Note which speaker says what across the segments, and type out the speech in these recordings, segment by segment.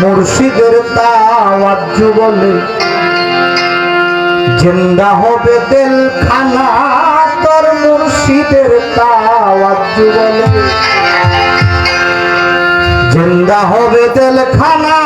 Speaker 1: মুর্শিদের তাওয়াজ বলে, জিন্দা হবে দিল খানা তোর মুর্শিদের তাওয়াজ বলে। জিন্দা হবে দিল খানা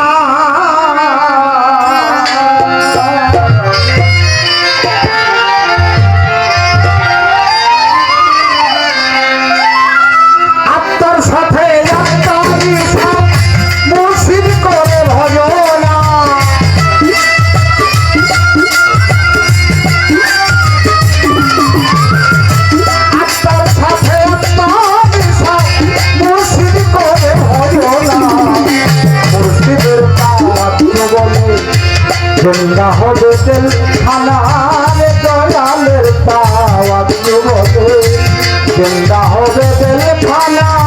Speaker 1: জিন্দা হবে বেলে খানা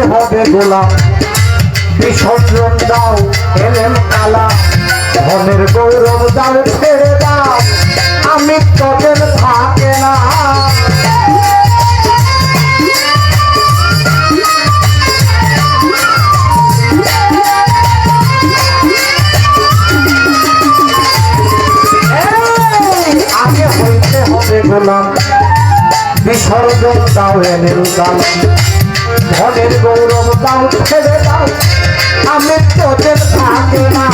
Speaker 1: হবে গোলাম। বিসর্জন দাও এলেম কালা। ধনের গৌরব দাও ছেড়ে দাও। আমি তোদের থাকে না। আগে হইতে হবে গোলাম। বিসর্জন দাও এনের দাও ধনের গৌরব দাও ছেড়ে দাও। আমি তোদের থাকে না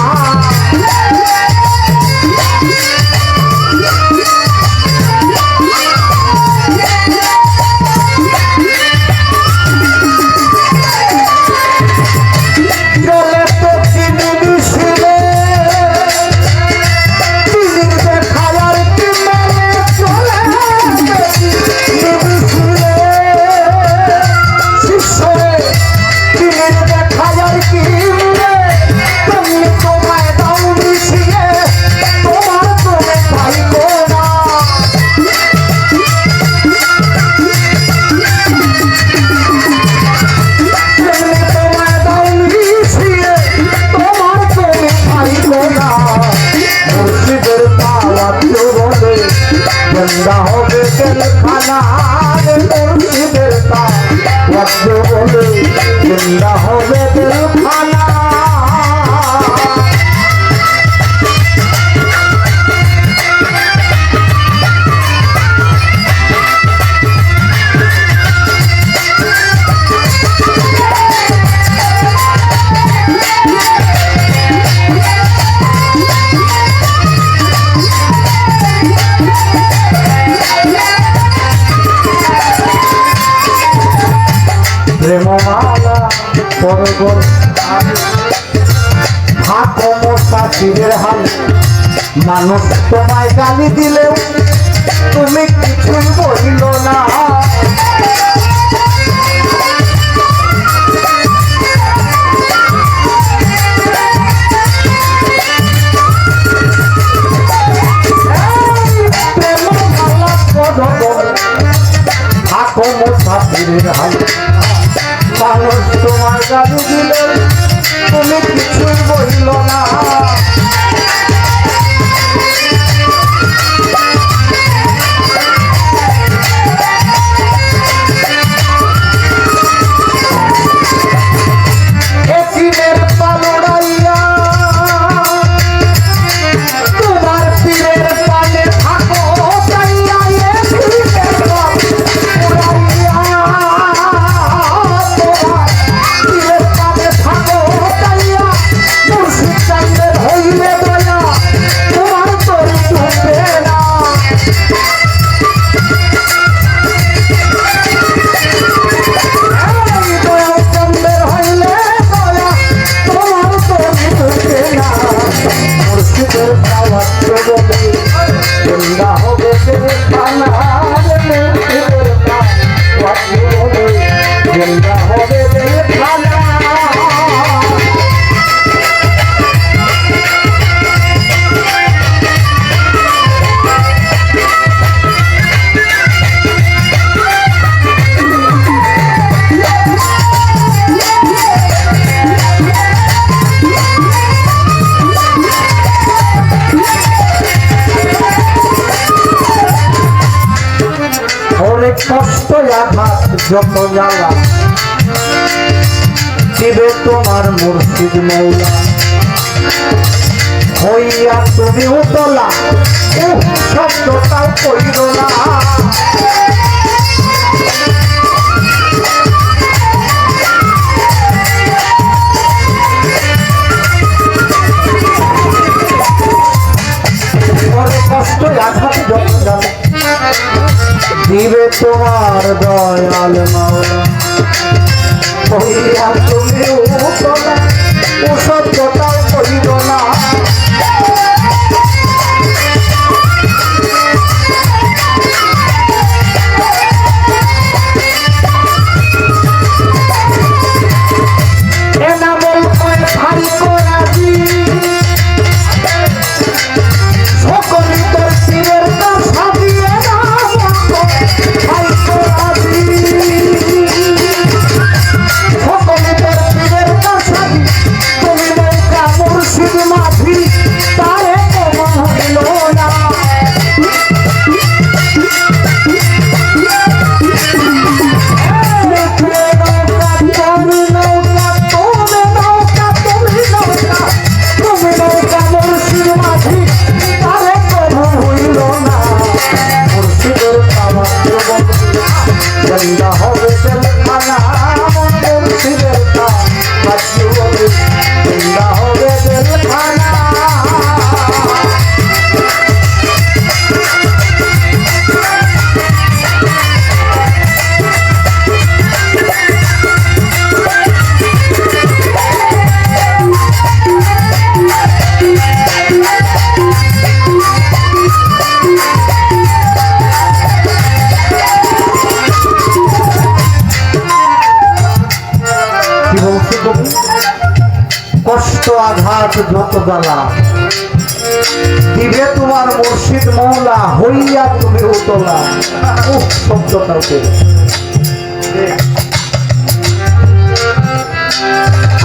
Speaker 1: পরবর হাতো তীরের হাল। মানুষ তোমায় গালি দিলেও তুমি কিছুই বলিল না। এই তোমার দিলেন তুমি কিছুই বলিল না। দাওয়াত যত জ্বালা দিবে তোমার মুর্শিদ মৌলা। হইয়া তুমি উতলা। শব্দটাও কইল না। তোমার দয়াল মা তুমি আঘাত যত জ্বালা দিবে তোমার মসজিদ মৌলা, হইয়া তুমি উতলা। শব্দটাও করে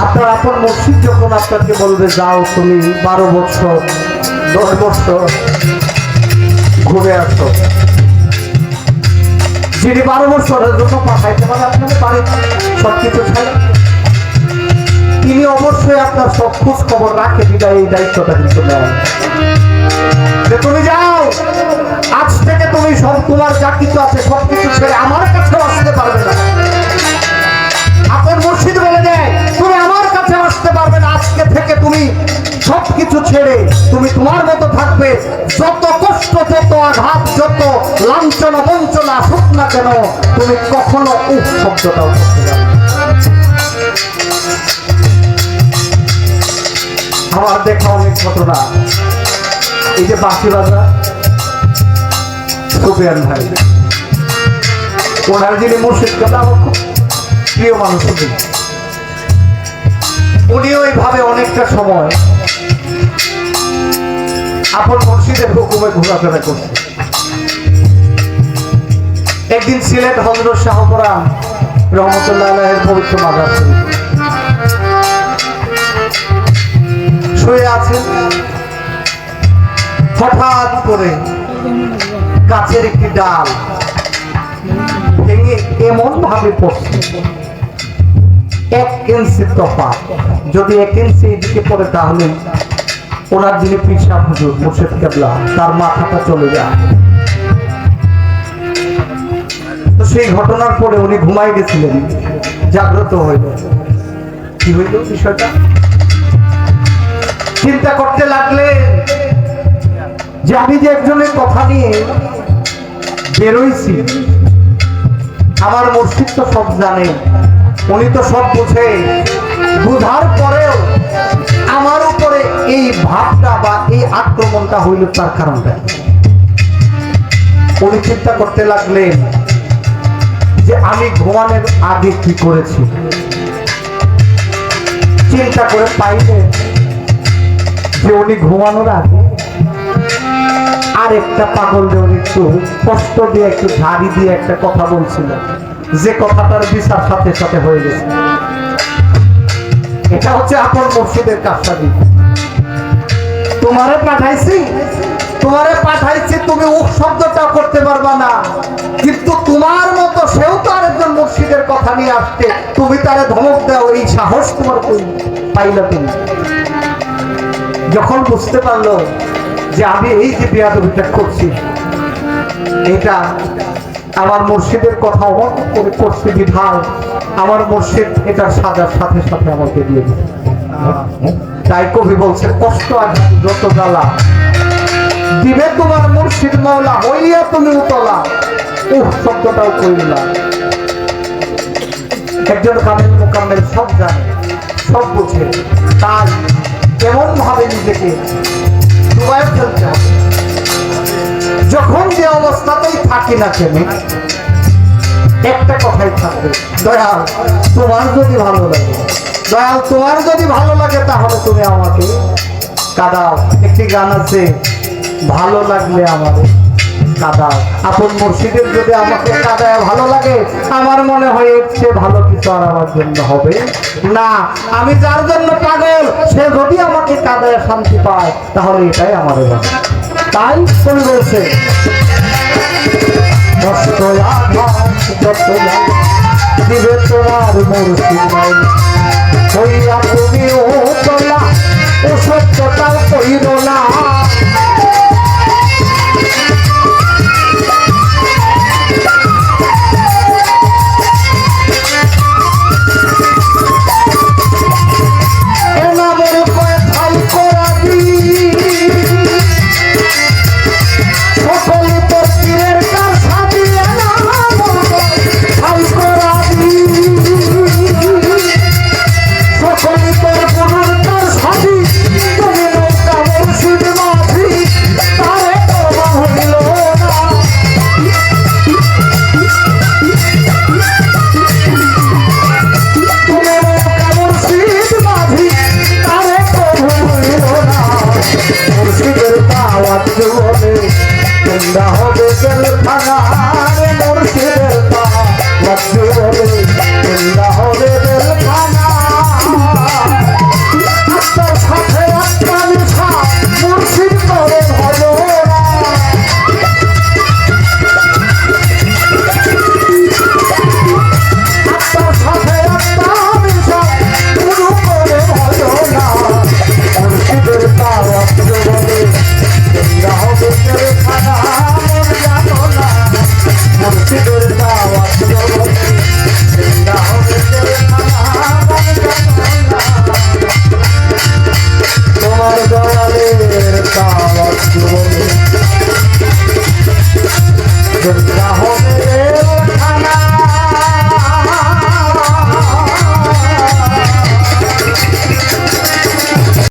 Speaker 1: আপনার আপন মসজিদ যখন আপনাকে বলবে, যাও তুমি বারো বছর দশ বছর ঘুরে আসো। যিনি বারো বছরের জন্য পাঠাইতে পারে, আপনাকে বাড়িতে সবকিছু ছাড়া তিনি অবশ্যই আপনার সব খোঁজ খবর রাখে, বিদায় এই দায়িত্বটা কিন্তু নেন তুমি যাও, আজ থেকে তুমি সব, তোমার যা কিছু আছে, সব কিছু ছেড়ে আমার আসতে পারবে না। মুর্শিদ বলে তুমি আমার কাছে আসতে পারবে না, আজকে থেকে তুমি সব কিছু ছেড়ে তুমি তোমার মতো থাকবে। যত কষ্ট, যত আঘাত, যত লাঞ্ছনা, বঞ্চনা আসুক না কেন, তুমি কখনো উপ শব্দটাও করতে যাবে আমার দেখা অনেক ঘটনা। এই যে বাসি রাজা, সুফিয়ান ভাই। ওনার যিনি মুর্শিদ কথা আমার খুব প্রিয় মানুষ উনি। উনিও এইভাবে অনেকটা সময় আপন মুর্শিদের হুকুমে ঘোরাফেরা করছে একদিন সিলেট হজরত শাহপুরা রহমতুল্লাহ পবিত্র মাজার শরীফ শুয়ে আছেন হঠাৎ করে গাছের একটি ডাল ভেঙে এমন ভাবে পড়ছে। এক ইঞ্চি তফাৎ। যদি এক ইঞ্চি এদিকে পড়ে তাহলে ওনার যিনি পিসা হুজুর, মুর্শিদ কেবলা, তার মাথাটা চলে যায়। তো সেই ঘটনার পরে উনি ঘুমাই গেছিলেন। জাগ্রত হইল। কি হইল বিষয়টা? চিন্তা করতে লাগলে যে আমি যে একজনের কথা নিয়ে বেরোইছি, আমার মুর্শিদ তো সব জানে, উনি তো সব বুঝে বুঝার পরেও আমার উপরে এই ভাবটা বা এই আক্রমণটা হইল তার কারণটা? উনি চিন্তা করতে লাগলেন যে আমি ঘুমানোর আগে কি করেছি চিন্তা করে পাইলেন যে উনি ঘুমানোর আগে আর একটা পাগল যে একটু কষ্ট দিয়ে, একটু ঝাড়ি দিয়ে একটা কথা বলছিল। যে কথাটার বিচার সাথে সাথে হয়ে গেছে। এটা হচ্ছে আপন মসজিদের কাজটা তোমারে পাঠাইছি? তোমারে পাঠাইছি, তুমি উক শব্দটা করতে পারবা না। কিন্তু তোমার মতো সেও তো আরেকজন মুর্শিদের কথা নিয়ে আসছে। তুমি তারে ধমক দাও, এই সাহস তোমার পাইলা তুমি। যখন বুঝতে পারল যে আমি এই যে বেয়াদবিটা করছি, এটা আমার মুর্শিদের কথা অমত করে করছে বিধায় আমার মুর্শিদ এটার সাজার সাথে সাথে আমাকে দিয়ে দিবে তাই কবি বলছে, কষ্ট আর যত জ্বালা। দিবে তোমার মুর্শিদ মাওলা, হইয়া তুমি উতলা। উহ, শব্দটাও কইলা একজন কামেল মোকাম্মেল সব জানে, সব বুঝে। তাই কেমন ভাবে নিজেকে ডুবায় ফেলতে হবে। যখন যে অবস্থাতেই থাকি না কেন, একটা কথাই থাকবে, দয়াল, তোমার যদি ভালো লাগে, দয়াল, তোমার যদি ভালো লাগে, তাহলে তুমি আমাকে কাদাও। একটি গান আছে, ভালো লাগলে আমাদের কাদাও আপন মুর্শিদের যদি আমাকে কাদায় ভালো লাগে, আমার মনে হয় চেয়ে ভালো কিছু আর আমার জন্য হবে না। আমি যার জন্য পাগল, সে যদি আমাকে কাদায় শান্তি পায়, তাহলে এটাই আমার তাই কবি বলছে দিবে তোমার মুর্শিদ